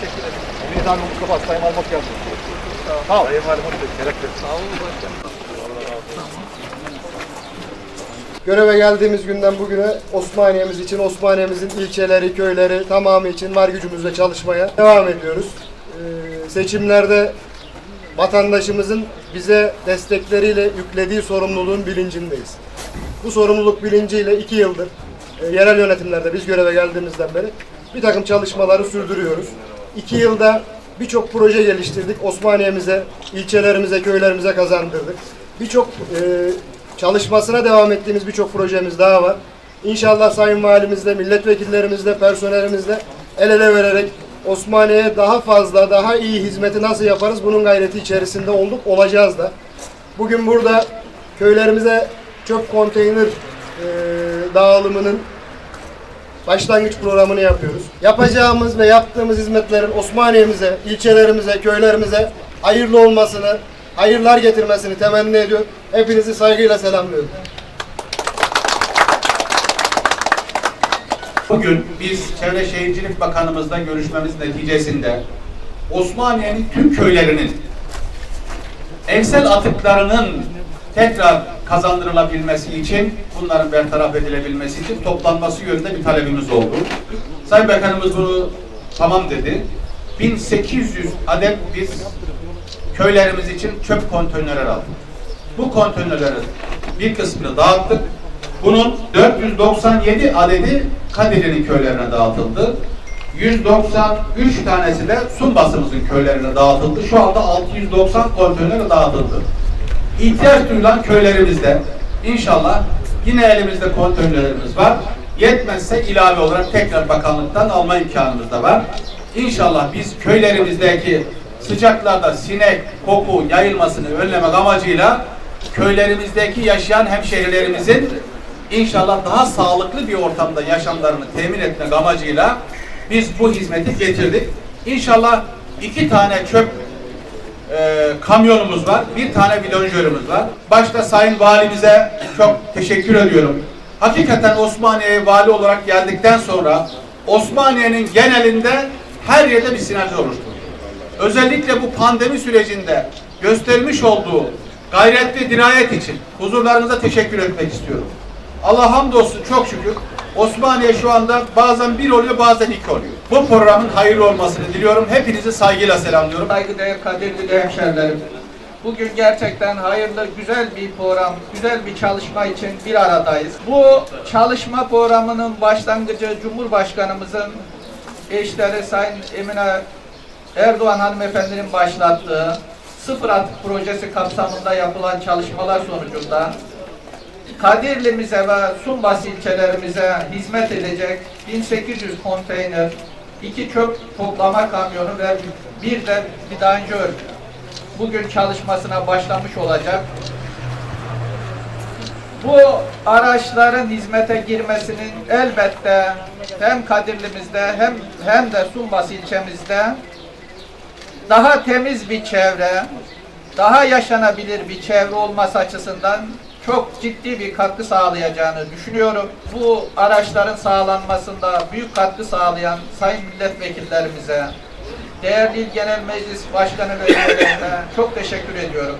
Teşekkür ederim. Bir tane Mustafa Sayın Almak geldi. Sağ ol. Sayın Valim Şeref Sağ olun başkanım. Göreve geldiğimiz günden bugüne Osmaniye'miz için, Osmaniye'mizin ilçeleri, köyleri tamamı için var gücümüzle çalışmaya devam ediyoruz. Ee, seçimlerde vatandaşımızın bize destekleriyle yüklediği sorumluluğun bilincindeyiz. Bu sorumluluk bilinciyle iki yıldır e, yerel yönetimlerde biz göreve geldiğimizden beri bir takım çalışmaları sürdürüyoruz. İki yılda birçok proje geliştirdik. Osmaniye'mize, ilçelerimize, köylerimize kazandırdık. Birçok e, çalışmasına devam ettiğimiz birçok projemiz daha var. İnşallah Sayın Valimizle, milletvekillerimizle, personelimizle el ele vererek Osmaniye'ye daha fazla, daha iyi hizmeti nasıl yaparız bunun gayreti içerisinde olduk, olacağız da. Bugün burada köylerimize çöp konteyner e, dağılımının başlangıç programını yapıyoruz. Yapacağımız ve yaptığımız hizmetlerin Osmaniye'mize, ilçelerimize, köylerimize hayırlı olmasını, hayırlar getirmesini temenni ediyor. Hepinizi saygıyla selamlıyorum. Bugün biz Çevre Şehircilik Bakanımızla görüşmemiz neticesinde Osmaniye'nin tüm köylerinin evsel atıklarının tekrar kazandırılabilmesi için, bunların bertaraf edilebilmesi için toplanması yönünde bir talebimiz oldu. Sayın Bakanımız bunu tamam dedi. 1800 adet biz köylerimiz için çöp konteynerler aldık. Bu konteynerlerin bir kısmını dağıttık. Bunun 497 adedi Kadirli'nin köylerine dağıtıldı. 193 tanesi de Sumbasımızın köylerine dağıtıldı. Şu anda 690 konteyner dağıtıldı. İhtiyaç duyulan köylerimizde inşallah yine elimizde konteynerlerimiz var. Yetmezse ilave olarak tekrar bakanlıktan alma imkanımız da var. İnşallah biz köylerimizdeki sıcaklarda sinek, koku yayılmasını önlemek amacıyla köylerimizdeki yaşayan hemşehrilerimizin inşallah daha sağlıklı bir ortamda yaşamlarını temin etmek amacıyla biz bu hizmeti getirdik. İnşallah iki tane çöp e, kamyonumuz var, bir tane bidonjörümüz var. Başta Sayın Valimize çok teşekkür ediyorum. Hakikaten Osmaniye'ye vali olarak geldikten sonra Osmaniye'nin genelinde her yerde bir sinerji oluştu. Özellikle bu pandemi sürecinde göstermiş olduğu gayret ve dirayet için huzurlarınıza teşekkür etmek istiyorum. Allah hamdolsun çok şükür Osmaniye şu anda bazen bir oluyor bazen iki oluyor. Bu programın hayırlı olmasını diliyorum. Hepinizi saygıyla selamlıyorum. Saygıdeğer kadirli hemşerilerim. Bugün gerçekten hayırlı, güzel bir program, güzel bir çalışma için bir aradayız. Bu çalışma programının başlangıcı Cumhurbaşkanımızın eşleri Sayın Emine Erdoğan hanımefendinin başlattığı sıfır atık projesi kapsamında yapılan çalışmalar sonucunda Kadirli'mize ve Sumbas ilçelerimize hizmet edecek 1800 konteyner, iki çöp toplama kamyonu ve bir de vidanjör bugün çalışmasına başlamış olacak. Bu araçların hizmete girmesinin elbette hem Kadirli'mizde hem hem de Sumbas ilçemizde daha temiz bir çevre, daha yaşanabilir bir çevre olması açısından çok ciddi bir katkı sağlayacağını düşünüyorum. Bu araçların sağlanmasında büyük katkı sağlayan sayın milletvekillerimize, değerli İl Genel Meclis Başkanı ve çok teşekkür ediyorum.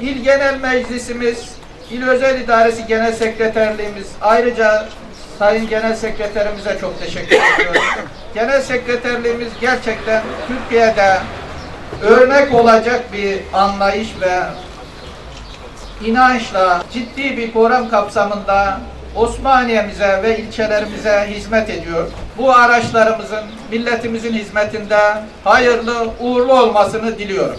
İl Genel Meclisimiz, İl Özel İdaresi Genel Sekreterliğimiz, ayrıca Sayın Genel Sekreterimize çok teşekkür ediyorum. Genel Sekreterliğimiz gerçekten Türkiye'de örnek olacak bir anlayış ve inançla ciddi bir program kapsamında Osmaniye'mize ve ilçelerimize hizmet ediyor. Bu araçlarımızın milletimizin hizmetinde hayırlı uğurlu olmasını diliyorum.